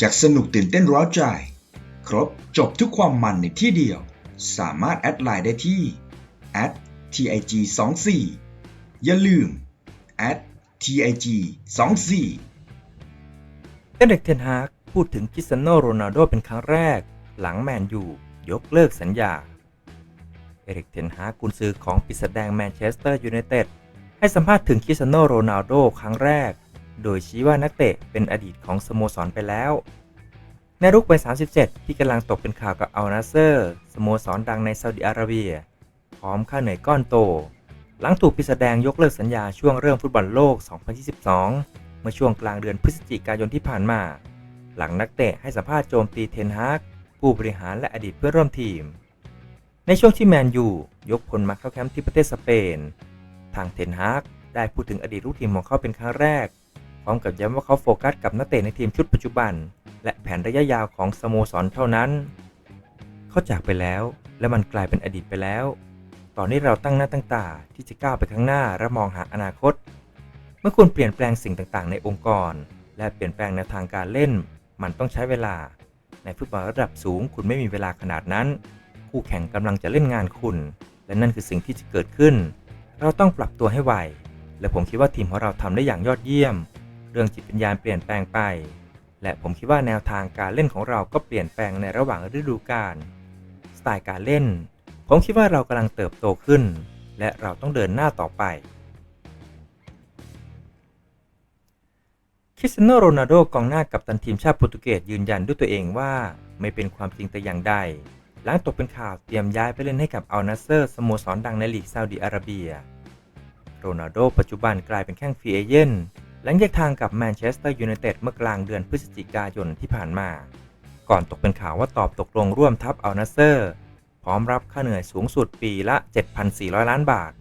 จากสนุกตื่นเต้นร้าวใจ ครบจบทุกความมันในที่เดียว สามารถแอดไลน์ได้ที่ @tig 2 4 อย่าลืม @tig 2 4เอเด็กเทนฮากพูดถึงคริสเตียโนโรนัลโดเป็นครั้งแรก หลังแมนยูยกเลิกสัญญา เอริกเทนฮากกุนซือของปีศาจแดงแมนเชสเตอร์ยูไนเต็ดให้สัมภาษณ์ถึงคริสเตียโนโรนัลโดครั้งแรก โดยชี้ว่านักเตะเป็นอดีตของสโมสรไปแล้วในรุกวัย37 ที่กำลังตกเป็นข่าวกับอัลนาเซอร์สโมสรดังในซาอุดิอาระเบีย พร้อมค่าเหนื่อยก้อนโต หลังถูกปีศาจแดงยกเลิกสัญญาช่วงเริ่มฟุตบอลโลก 2022 เมื่อช่วงกลางเดือนพฤศจิกายนที่ผ่านมา หลังนักเตะให้สัมภาษณ์โจมตีเทนฮากผู้บริหารและอดีตเพื่อนร่วมทีม ในช่วงที่แมนยูยกพลมาเข้าแคมป์ที่ประเทศสเปน ทางเทนฮากได้พูดถึงอดีตลูกทีมของเขาเป็นครั้งแรก พร้อมกับย้ำว่าเขาโฟกัสกับนักเตะในทีมชุดปัจจุบัน และแผนระยะยาวของสโมสรเท่านั้น เขาจากไปแล้ว และมันกลายเป็นอดีตไปแล้ว ตอนนี้เราตั้งหน้าตั้งตาที่จะก้าวไปข้างหน้าและมองหาอนาคต เมื่อคุณเปลี่ยนแปลงสิ่งต่างๆ ในองค์กร และเปลี่ยนแปลงแนวทางการเล่น มันต้องใช้เวลา ในฟุตบอลระดับสูง คุณไม่มีเวลาขนาดนั้น คู่แข่งกำลังจะเล่นงานคุณ และนั่นคือสิ่งที่จะเกิดขึ้น เราต้องปรับตัวให้ไวและผมคิดว่าทีมของเราทำได้อย่างยอดเยี่ยม เรื่องจิตวิญญาณเปลี่ยนแปลงไป และผมคิดว่าแนวทางการเล่นของเราก็เปลี่ยนแปลงในระหว่างฤดูกาลสไตล์การเล่น ผมคิดว่าเรากำลังเติบโตขึ้น และเราต้องเดินหน้าต่อไปคริสเตียโนโรนัลโดกองหน้ากับตันทีมชาติโปรตุเกสยืนยันด้วยตัวเองว่าไม่เป็นความจริงแต่อย่างใด หลังตกเป็นข่าวเตรียมย้ายไปเล่นให้กับอัลนาเซอร์สโมสรดังในลีกซาอุดิอาระเบีย โรนัลโดปัจจุบันกลายเป็นแข้งฟรีเอเจนต์ หลังแยกทางกับแมนเชสเตอร์ยูไนเต็ดเมื่อกลางเดือนพฤศจิกายนที่ผ่านมา ก่อนตกเป็นข่าวว่าตอบตกลงร่วมทัพอัลนาเซอร์ พร้อมรับค่าเหนื่อยสูงสุดปีละ 7,400 ล้านบาท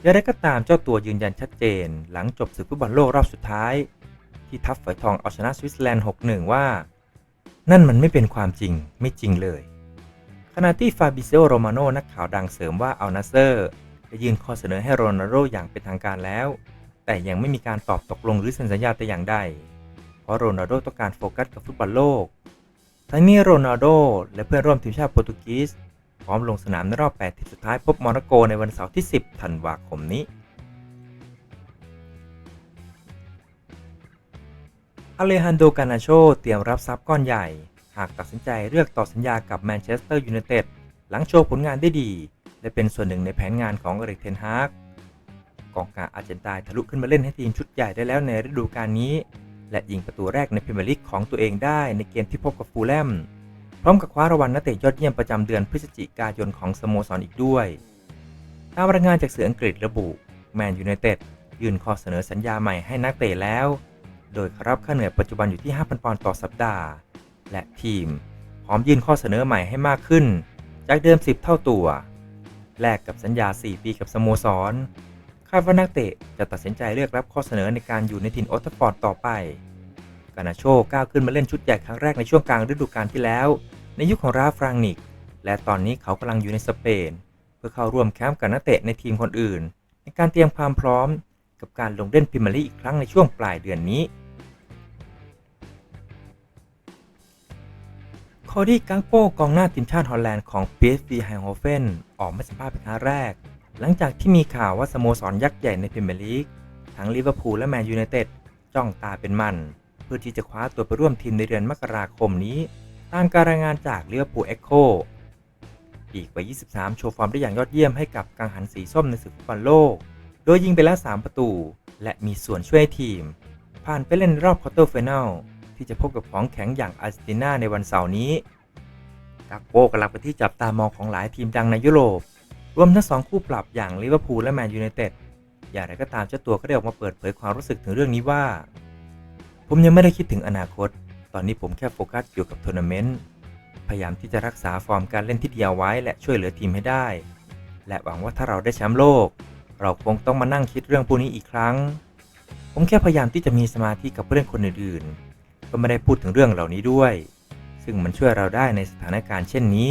อย่างไรก็ตามเจ้าตัวยืนยันชัดเจน หลังจบศึกฟุตบอลโลกรอบสุดท้าย ที่ทัพฝอยทองเอาชนะสวิตเซอร์แลนด์ 6-1 ว่า นั่นมันไม่เป็นความจริงไม่จริงเลย ขณะที่ฟาบิเซโอโรมาโนนักข่าวดังเสริมว่าอัลนาเซอร์ได้ยื่นข้อเสนอให้โรนัลโดอย่างเป็นทางการแล้ว แต่ยังไม่มีการตอบตกลงหรือเซ็นสัญญาแต่อย่างใด เพราะโรนัลโดต้องการโฟกัสกับฟุตบอลโลก ทั้งนี้โรนัลโดและเพื่อนร่วมทีมชาติโปรตุเกสพร้อมลงสนามในรอบ 8 ทีมสุดท้ายพบโมร็อกโกในวันเสาร์ที่ 10 ธันวาคมนี้ อเลฮันโด กานาโช เตรียมรับทรัพย์ก้อนใหญ่ หากตัดสินใจเลือกต่อสัญญากับแมนเชสเตอร์ยูไนเต็ดหลังโชว์ผลงานได้ดี และเป็นส่วนหนึ่งในแผนงานของเอริกเทนฮาก กองกลางอาร์เจนตายทะลุขึ้นมาเล่นให้ทีมชุดใหญ่ได้แล้วในฤดูกาลนี้ และยิงประตูแรกในพรีเมียร์ลีกของตัวเองได้ในเกมที่พบกับฟูลแลมพร้อมกับคว้ารางวัลนักเตะยอดเยี่ยมประจำเดือนพฤศจิกายนของสโมสรอีกด้วย ตามรายงานจากสื่ออังกฤษระบุแมนยูไนเต็ดยื่นข้อเสนอสัญญาใหม่ให้นักเตะแล้ว โดยรับค่าเหนื่อยปัจจุบันอยู่ที่ 5,000 ปอนด์ต่อสัปดาห์ และทีม พร้อมยื่นข้อเสนอใหม่ให้มากขึ้น จากเดิม 10 เท่าตัว แลกกับสัญญา 4 ปีกับสโมสร คาดว่านักเตะจะตัดสินใจเลือกรับข้อเสนอในการอยู่ในทีมโอตฟอร์ดต่อไปกานาโชก้าวขึ้นมาเล่นชุดใหญ่ครั้งแรกในช่วงกลางฤดูกาลที่แล้ว ในยุคของราฟรางนิก และตอนนี้เขากำลังอยู่ในสเปน เพื่อเข้าร่วมแคมป์กับนักเตะในทีมคนอื่น ในการเตรียมความพร้อม กับการลงเล่นพรีเมียร์ลีกอีกครั้งในช่วงปลายเดือนนี้คอดี้กังโป้กองหน้าทีมชาติฮอลแลนด์ของ PSV ไฮโฮเฟนออกมาสัมภาษณ์เป็นครั้งแรก หลังจากที่มีข่าวว่าสโมสรยักษ์ใหญ่ในพรีเมียร์ลีกทั้งลิเวอร์พูลและแมนยูไนเต็ดจ้องตาเป็นมัน เพื่อที่จะคว้าตัวไปร่วมทีมในเดือนมกราคมนี้ ตามการรายงานจากลิเวอร์พูลเอ็กโคปีกวัย 23 โชว์ฟอร์มได้อย่างยอดเยี่ยมให้กับกังหันสีส้มในศึกฟุตบอลโลก โดยยิงไปแล้ว 3 ประตู และมีส่วนช่วยทีม ผ่านไปเล่นรอบควอเตอร์ไฟแนลที่จะพบกับของแข็งอย่างอาร์เจนตินาในวันเสาร์นี้กากโปกำลังเป็นที่จับตามองของหลายทีมดังในยุโรป รวมทั้งสองคู่ปรับอย่างลิเวอร์พูลและแมนยูไนเต็ดอย่างไรก็ตามเจ้าตัวก็ได้ออกมาเปิดเผยความรู้สึกถึงเรื่องนี้ว่า ผมยังไม่ได้คิดถึงอนาคต ตอนนี้ผมแค่โฟกัสอยู่กับทัวร์นาเมนต์พยายามที่จะรักษาฟอร์มการเล่นที่ดีเอาไว้ และช่วยเหลือทีมให้ได้ และหวังว่าถ้าเราได้แชมป์โลก เราคงต้องมานั่งคิดเรื่องพวกนี้อีกครั้ง ผมแค่พยายามที่จะมีสมาธิกับเรื่องคนอื่นๆก็ไม่ได้พูดถึงเรื่องเหล่านี้ด้วย ซึ่งมันช่วยเราได้ในสถานการณ์เช่นนี้